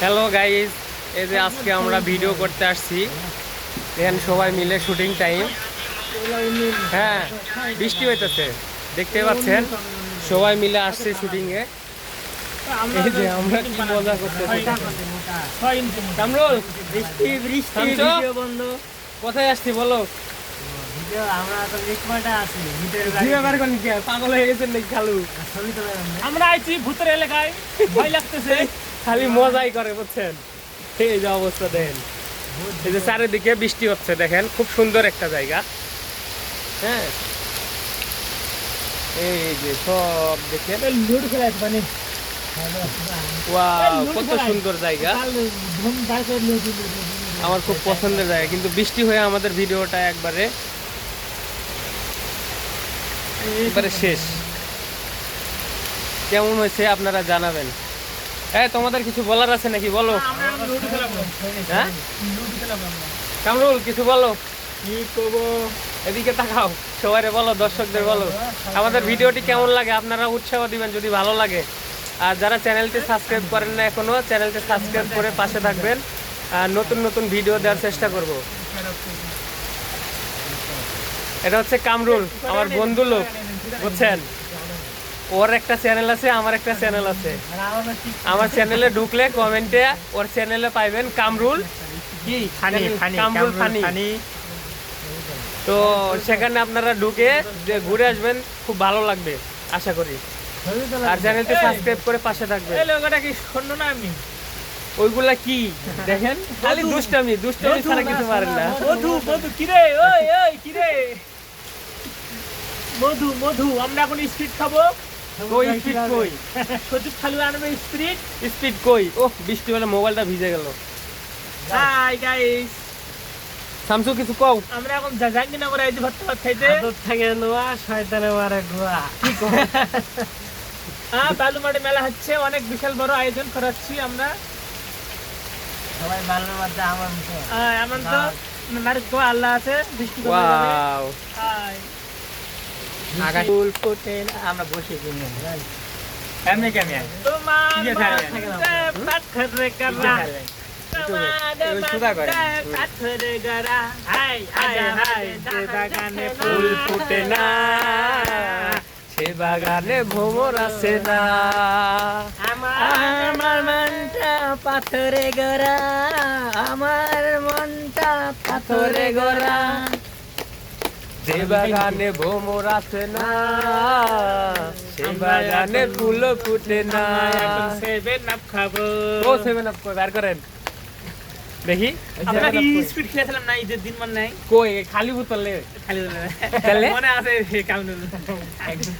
Hello guys এই যে আজকে আমরা ভিডিও করতে আসছি। দেখেন সবাই মিলে শুটিং টাইম হ্যাঁ বৃষ্টি হইতেছে দেখতে পাচ্ছেন? সবাই মিলে আসছে শুটিং এ। এই যে আমরা কি মজা করতেছি। কামরুল বৃষ্টি বৃষ্টি ভিডিও বন্ধ। কোথায় আসছি বলো? পাগল হয়ে গেছেন নাকি খালু। আমরা আইছি ভূতের এলাকায়। ভয় লাগতেছে। খালি মজাই করে বুঝছেন? এই যে অবস্থা দেখেন এই যে চারিদিকে বৃষ্টি হচ্ছে দেখেন খুব সুন্দর একটা জায়গা। হ্যাঁ? এই যে সব দেখেন। মানে। কত সুন্দর জায়গা। আমার খুব পছন্দের জায়গা কিন্তু বৃষ্টি হয়ে আমাদের ভিডিওটা একবারে একবারে শেষ। কেমন হয়েছে আপনারা জানাবেন। হ্যাঁ তোমাদের কিছু বলার আছে নাকি? বলো। হ্যাঁ? কামরুল কিছু বলো। কি করব? এদিকে তাকাও সবাইরে বলো দর্শকদের বলো। আমাদের ভিডিওটি কেমন লাগে? আপনারা উৎসাহ দিবেন যদি ভালো লাগে। আর যারা চ্যানেলটি সাবস্ক্রাইব করেন না এখনও চ্যানেলটি সাবস্ক্রাইব করে পাশে থাকবেন। আর নতুন নতুন ভিডিও দেওয়ার চেষ্টা করব। এটা হচ্ছে কামরুল আমার বন্ধু লোক বুঝছেন? ওর একটা চ্যানেল আছে আমার একটা চ্যানেল আছে। আমার চ্যানেলে ঢুকলে কমেন্টে ওর চ্যানেলে পাইবেন কামরুল। কামরুল ফানি। তো সেখানে আপনারা ঢুকে ঘুরে আসবেন খুব ভালো লাগবে আশা করি। আর চ্যানেলটি সাবস্ক্রাইব করে পাশে লোকটা কি শূন্য না আমি ওইগুলা কি? দেখেন খালি দুষ্টামি দুষ্টামি ছাড়া কিছু পারেন না। মধু মধু কিরে? ওই ওই কিরে? মধু মধু আমরা এখন স্পিড খাব। কই স্পিড কই? সচিব খালু আনবে স্পিড স্পিড কই? ও বৃষ্টি মোবাইলটা ভিজে গেল। হাই গাইস কিছু কও? আমরা এখন জাহাঙ্গীরনগরে আইছি ভাত ভাত খাইতে। আদর থাকে নোয়া শয়তানে মারে গোয়া। কি কও? হ্যাঁ বালুমাটি মেলা হচ্ছে অনেক বিশাল বড় আয়োজন করাচ্ছি আমরা। সবাই মধ্যে আমার মতো তো আল্লাহ আছে বৃষ্টি হাই ফুল ফুটে না, আমরা বসে এমনি কেমন ফুল ফুটে সে বাগানে ভ্রমর আসে না। আমার মনটা পাথরে গড়া। আমার মনটা পাথরে গড়া। যে বাগানে ভ্রমর আসে না সে বাগানে ফুল ফুটে না। সেভেন আপ খাব। ও সেভেন আপ বার করেন। দেখি। আমরা কি স্পিড খেলেছিলাম না ঈদের দিন মানে নাই? কই খালি বোতলে? খালি তাহলে? মনে আছে হে কামনে একদম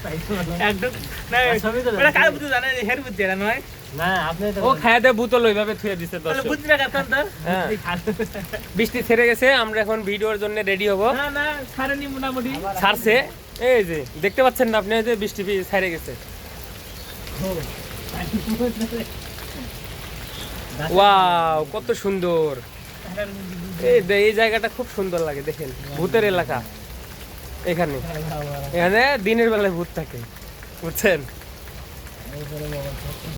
একদম। না ছবি তোলা ওটা কার বুদ্ধি জানে? হের বুদ্ধি এটা নয়? না আপনি ও খায় বোতল ওইভাবে থুয়ে দিছে দর্শক। তোর হ্যাঁ। বৃষ্টি ছেড়ে গেছে আমরা এখন ভিডিওর জন্য রেডি হব। না না ছাড়েনি মোটামুটি। ছাড়ছে। এই যে দেখতে পাচ্ছেন না আপনি যে বৃষ্টি ছেড়ে গেছে। ওয়াও কত সুন্দর। এই দে- এই জায়গাটা খুব সুন্দর লাগে দেখেন। ভূতের এলাকা। এখানে। এখানে দিনের বেলায় ভূত থাকে। বুঝছেন?